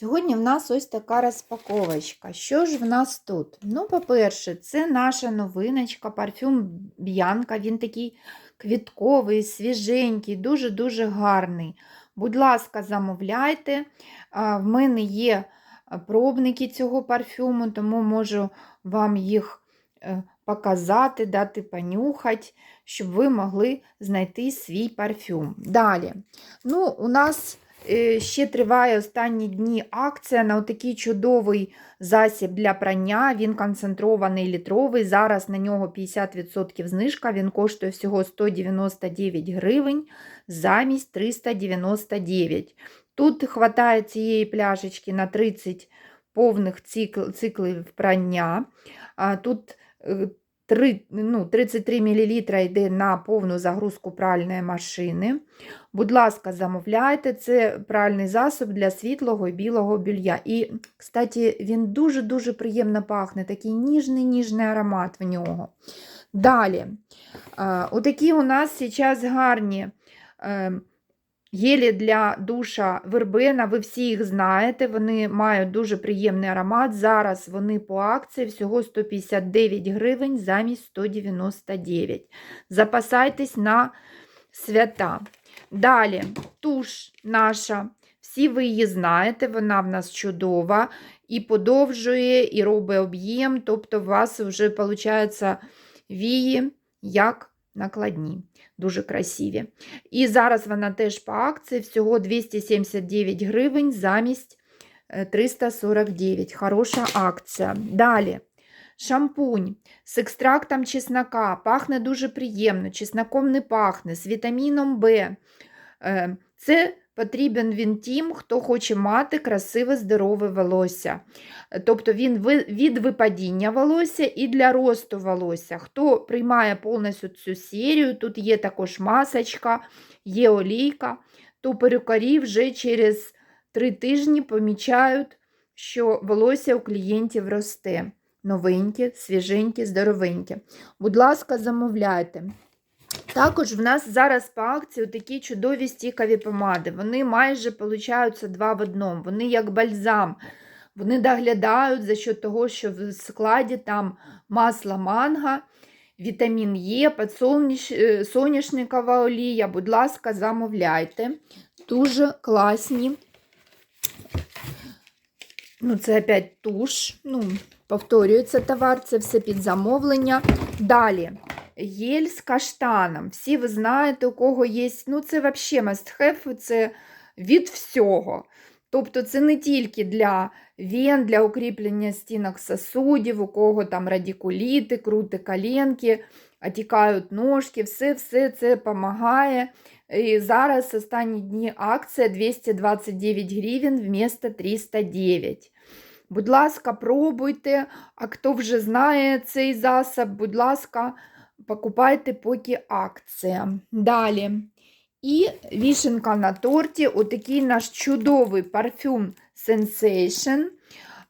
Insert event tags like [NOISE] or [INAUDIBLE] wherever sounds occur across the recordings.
Сьогодні в нас ось така розпаковочка. Що ж в нас тут? Ну, по-перше, це наша новиночка, парфюм Б'янка. Він такий квітковий, свіженький, дуже-дуже гарний. Будь ласка, замовляйте. В мене є пробники цього парфюму, тому можу вам їх е, показати, дати понюхати, щоб ви могли знайти свій парфюм. Далі. Ну, у нас Е, Ще триває останні дні акція на такий чудовий засіб для прання. Він концентрований літровий. Зараз на нього 50% знижка. Він коштує всього 199 гривень замість 399. Тут хватає цієї пляшечки на 30 повних цикл, циклів прання. Тут е, 3, ну, 33 мл йде на повну загрузку пральної машини. Будь ласка, замовляйте, це пральний засіб для світлого і білого білья. І, кстати, він дуже-дуже приємно пахне, такий ніжний-ніжний аромат в нього. Далі, отакі у нас зараз гарні Єлі для душа вербена, ви всі їх знаєте, вони мають дуже приємний аромат. Зараз вони по акції всього 159 гривень замість 199. Запасайтесь на свята. Далі туш наша. Всі ви її знаєте, вона в нас чудова і подовжує, і робить об'єм, тобто у вас вже, виходить, вії як накладні дуже красиві. І зараз вона теж по акції всього 279 гривень замість 349. Хороша акція. Далі. Шампунь з екстрактом чеснока. Пахне дуже приємно, чесноком не пахне, з вітаміном В. Це Потрібен він тим, хто хоче мати красиве здорове волосся. Тобто він від випадіння волосся і для росту волосся. Хто приймає повністю цю серію, тут є також масочка, є олійка, то перукарі вже через три тижні помічають, що волосся у клієнтів росте. Новеньке, свіженьке, здоровеньке. Будь ласка, замовляйте. Також в нас зараз по акції такі чудові стікові помади. Вони майже получаються два в одному. Вони як бальзам. Вони доглядають за що того, що в складі там масло манго, вітамін Е, е, соняшникова олія. Будь ласка, замовляйте. Дуже класні. Ну, Це опять туш. Ну, Повторюється товар, це все під замовлення. Далі єль з каштаном. Всі ви знаєте, у кого є. Ну, це взагалі must have, це від всього. Тобто це не тільки для вен, для укріплення стінок сосудів, у кого там радикуліти, крути коленки, отікають ножки, все-все це допомагає. І зараз останні дні акція 229 гривень вмісто 309. Будь ласка, пробуйте, а хто вже знає цей засіб, будь ласка, покупайте поки акція. Далі. І вішенка на торті отакий наш чудовий парфюм Sensation.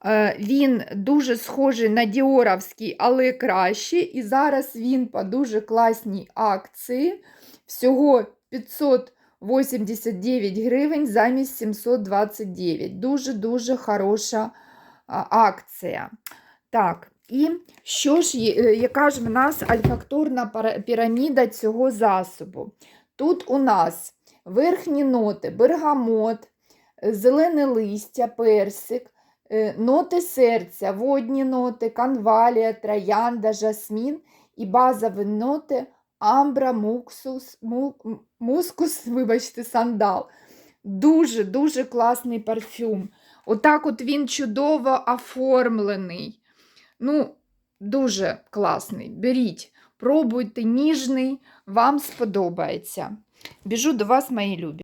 Е, він дуже схожий на Діоровський, але краще. І зараз він по дуже класній акції. Всього 589 гривень замість 729. Дуже-дуже хороша акція. Так, і що ж, е, яка ж в нас альфактурна піраміда цього засобу? Тут у нас верхні ноти, бергамот, зелене листя, персик, е, ноти серця, водні ноти, канвалія, троянда, жасмін і базові ноти амбра, муксус, мускус, [LAUGHS] вибачте, сандал. Дуже-дуже класний парфюм. Отак от він чудово оформлений. Ну, дуже класний. Беріть, пробуйте, ніжний, вам сподобається. Біжу до вас, мої любі.